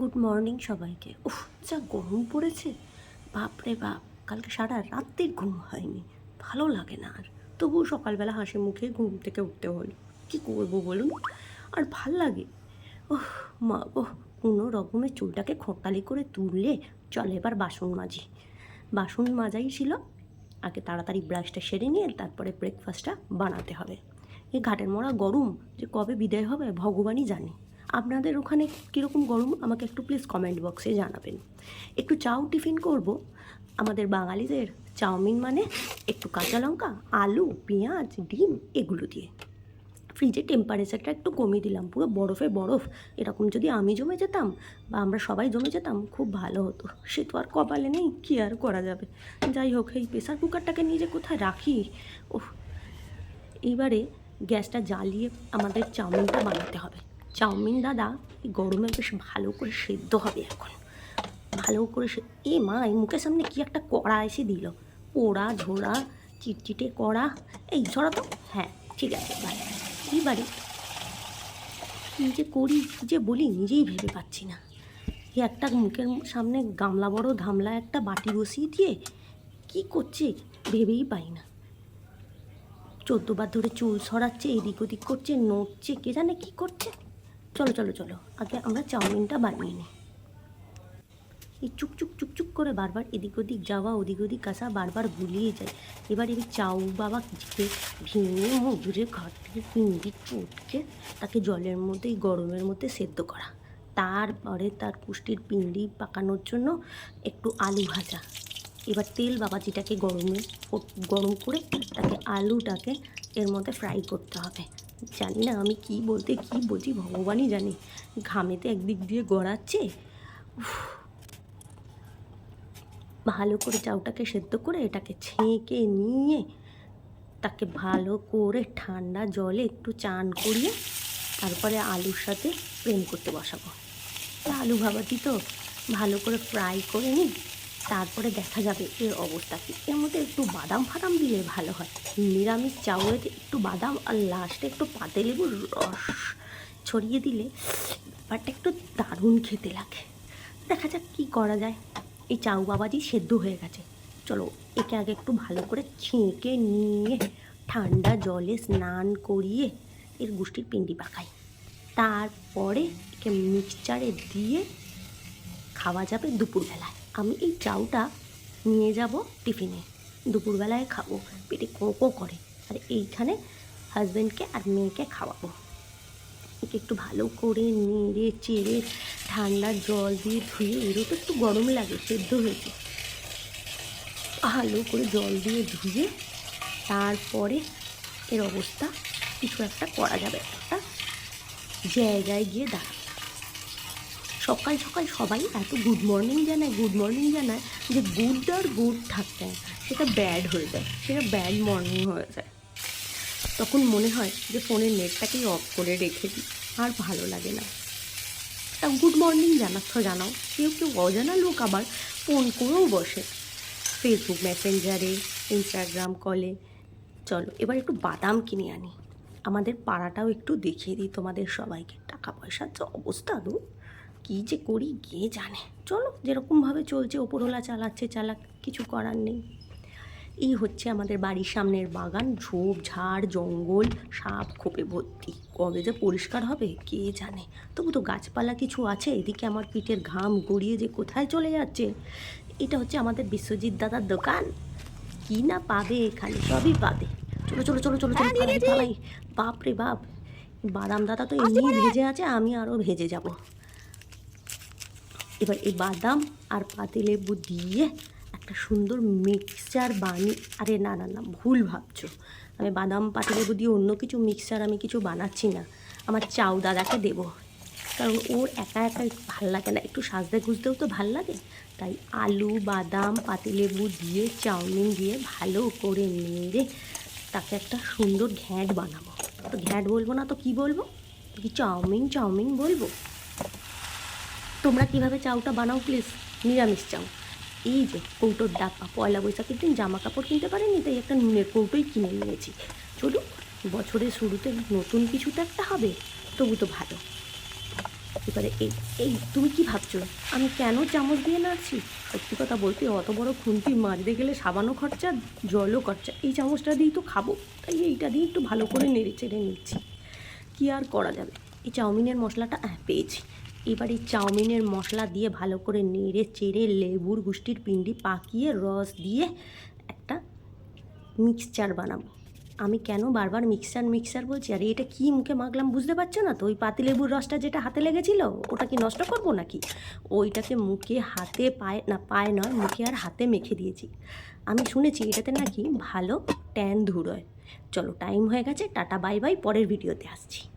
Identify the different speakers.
Speaker 1: Good morning সবাইকে। উফ, যা গরম পড়েছে। বাপরে বাপ, কালকে সারা রাত্রির ঘুম হয়নি। ভালো লাগে না আর। তবুও সকালবেলা হাসি মুখে ঘুম থেকে উঠতে হলো। কী করব বলুন? আর ভালো লাগে। ওহ মা ও কোনো রকমের চুলটাকে খোঁটালি করে তুললে চলে এবার বাসন মাজি। বাসন মাজাই ছিল। আগে তাড়াতাড়ি ব্রাশটা সেরে নিয়ে তারপরে ব্রেকফাস্টটা বানাতে হবে। এই ঘাটের মরা গরম যে কবে বিদায় হবে ভগবানই জানে। আপনাদের ওখানে কীরকম গরম, আমাকে একটু প্লিজ কমেন্ট বক্সে জানাবেন। একটু চাউ টিফিন করব, আমাদের বাঙালিদের চাউমিন মানে একটু কাঁচা লঙ্কা, আলু, পেঁয়াজ, ডিম, এগুলো দিয়ে। ফ্রিজের টেম্পারেচারটা একটু কমিয়ে দিলাম, পুরো বরফে বরফ। এরকম যদি আমি জমে যেতাম বা আমরা সবাই জমে যেতাম, খুব ভালো হতো। সে তো আর কপালে নেই, কী আর করা যাবে? যাই হোক, এই প্রেসার কুকারটাকে নিয়ে যে কোথায় রাখি ও এইবারে গ্যাসটা জ্বালিয়ে আমাদের চাউমিনটা বানাতে হবে। চাউমিন দাদা, এই গরমে বেশ ভালো করে সেদ্ধ হবে এখন। ভালো করে এ মা, এই মুখের সামনে কি একটা কড়া এসে দিল? পোড়া, ঝোড়া, চিটচিটে কড়া, এই ঝরা তো? হ্যাঁ ঠিক আছে ভাই কী যে করি, কী যে বলি নিজেই ভেবে পাচ্ছি না। এই একটা মুখের সামনে গামলা বড় ধামলা একটা বাটি বসিয়ে দিয়ে কি করছে ভেবেই পাই না। চোদ্দবার ধরে চুল সরাচ্ছে, এদিক ওদিক করছে, নড়ছে, কে জানে কি করছে। চলো চলো চলো। আগে আমরা চাউমিনটা বানিয়ে নিই এই চুকচুক চুকচুক করে বারবার এদিক ওদিক যাওয়া, ওদিক ওদিক আসা বারবার গুলিয়ে যায় এবার এই চাউ বাবা কিছুকে ভেঙে মজুরে ঘর থেকে পিন্ডি চটকে তাকে জলের মধ্যে গরমের মধ্যে সেদ্ধ করা। তারপরে তার পুষ্টির পিন্ডি পাকানোর জন্য একটু আলু ভাজা। এবার তেল বাবা যেটাকে গরমে, গরম করে তাকে আলুটাকে এর মধ্যে ফ্রাই করতে হবে। জানি না আমি কি বলতে কি বলছি, ভগবানই জানে। ঘামেতে একদিক দিয়ে গড়াচ্ছে। ভালো করে চাউটাকে সেদ্ধ করে এটাকে ছেঁকে নিয়ে তাকে ভালো করে ঠান্ডা জলে একটু চান করিয়ে তারপরে আলুর সাথে প্রেম করতে বসাবো। আলু ভাবাটি তো, ভালো করে ফ্রাই করে নিই। তারপরে দেখা যাবে এর অবস্থা কী। এর মধ্যে একটু বাদাম ফাদাম দিলে ভালো হয়। নিরামিষ চাউলেতে একটু বাদাম আর লাস্টে একটু পাতিলেবুর রস ছড়িয়ে দিলে ব্যাপারটা একটু দারুণ খেতে লাগে। দেখা যাক কী করা যায়। এই চাউ বাবাজি সেদ্ধ হয়ে গেছে। চলো একে আগে একটু ভালো করে ছেঁকে নিয়ে ঠান্ডা জলে স্নান করিয়ে এর গুষ্টির পিন্ডি পাকাই। তারপরে একে মিক্সচারে দিয়ে খাওয়া যাবে দুপুরবেলায়। আমি এই চাউটা নিয়ে যাব টিফিনে। দুপুরবেলায় খাব, পেটে কোঁকো করে। আর এইখানে হাজব্যান্ডকে আর মেয়েকে খাওয়াবো। একে একটু ভালো করে নেড়ে চেড়ে ঠান্ডা জল দিয়ে ধুয়ে এরও তো একটু গরম লাগে, সেদ্ধ হয়েছে। ভালো করে জল দিয়ে ধুয়ে তারপরে এর অবস্থা কিছু একটা করা যাবে। একটা জায়গায় গিয়ে দাঁড়াবে। সকাল সকাল সবাই এত গুড মর্নিং জানায় গুড মর্নিং জানায় যে গুড আর গুড থাকতে সেটা ব্যাড হয়ে যায়, সেটা ব্যাড মর্নিং হয়ে যায়। তখন মনে হয় যে ফোনের নেটটাকেই অফ করে রেখে দিই, আর ভালো লাগে না। তা গুড মর্নিং জানাচ্ছ, জানাও। কেউ কেউ অজানা লোক আবার ফোন করেও বসে। ফেসবুক মেসেঞ্জারে ইনস্টাগ্রাম কলে চলো, এবার একটু বাদাম কিনে আনি। আমাদের পাড়াটাও একটু দেখিয়ে দিই তোমাদের সবাইকে। টাকা পয়সার যে অবস্থা গো। কী যে করি গিয়ে জানে। চলো যেরকমভাবে চলছে ওপরওয়ালা চালাচ্ছে চালাক কিছু করার নেই। এই হচ্ছে আমাদের বাড়ির সামনের বাগান ঝোপ ঝাড় জঙ্গল সাপ খোপে ভর্তি। কবে যে পরিষ্কার হবে কে জানে। তবু তো গাছপালা কিছু আছে এদিকে আমার পিঠের ঘাম গড়িয়ে যে কোথায় চলে যাচ্ছে এটা হচ্ছে আমাদের বিশ্বজিৎ দাদার দোকান। কি না পাবে এখানে সবই পাবে। চলো চলো চলো চলো চলো পালাই পালাই। বাপ রে বাপ বাদাম দাদা তো এমনি ভেজে আছে আমি আরও ভেজে যাব। এবার এই বাদাম আর পাতিলেবু দিয়ে একটা সুন্দর মিক্সচার বানিয়ে, আরে না না না, ভুল ভাবছ। আমি বাদাম পাতিলেবু দিয়ে অন্য কিছু মিক্সচার আমি কিছু বানাচ্ছি না। আমার চাউ দাদাকে দেবো। কারণ ওর একা একা ভালো লাগে না। একটু সাজতে গুজতেও তো ভালো লাগে। তাই আলু, বাদাম পাতিলেবু দিয়ে, চাউমিন দিয়ে ভালো করে নেড়ে তাকে একটা সুন্দর ঘ্যাঁট বানাবো। তো ঘ্যাঁট বলব না তো কি বলব? কি চাউমিন চাউমিন বলব? তোমরা কীভাবে চাউটা বানাও প্লিজ নিরামিষ চাউ। এই যে কৌটোর ডাব্বা, পয়লা বৈশাখের দিন জামা কাপড় কিনতে পারিনি, তাই একটা নুনের কৌটোই কিনে নিয়েছি। চলুন বছরের শুরুতে নতুন কিছু তো একটা হবে, তবু তো ভালো। এবারে এই এই, তুমি কি ভাবছ? আমি কেন চামচ দিয়ে নাড়ছি? সত্যি কথা বলতে, অত বড় খুন্তি মারতে গেলে সাবানও খরচা, জলও খরচা। এই চামচটা দিয়েই তো খাব, তাই এইটা দিয়ে একটু ভালো করে নেড়ে চেড়ে নিচ্ছি। কী আর করা যাবে? এই চাউমিনের মশলাটা হ্যাঁ পেয়েছি। এবার এই চাউমিনের মশলা দিয়ে ভালো করে নেড়ে চেড়ে লেবুর গুষ্টির পিন্ডি পাকিয়ে রস দিয়ে একটা মিক্সচার বানাবো। আমি কেন বারবার মিক্সার মিক্সার বলছি? আর এটা কি মুখে মাখলাম বুঝতে পারছ না তো? ওই পাতিলেবুর রসটা যেটা হাতে লেগেছিল, ওটা কি নষ্ট করব নাকি? ওইটাকে মুখে হাতে পায়ে, না, পায়ে নয়, মুখে আর হাতে মেখে দিয়েছি। আমি শুনেছি এটাতে নাকি ভালো ট্যান ধুর হয়। চলো টাইম হয়ে গেছে, টাটা বাই বাই পরের ভিডিওতে আসছি।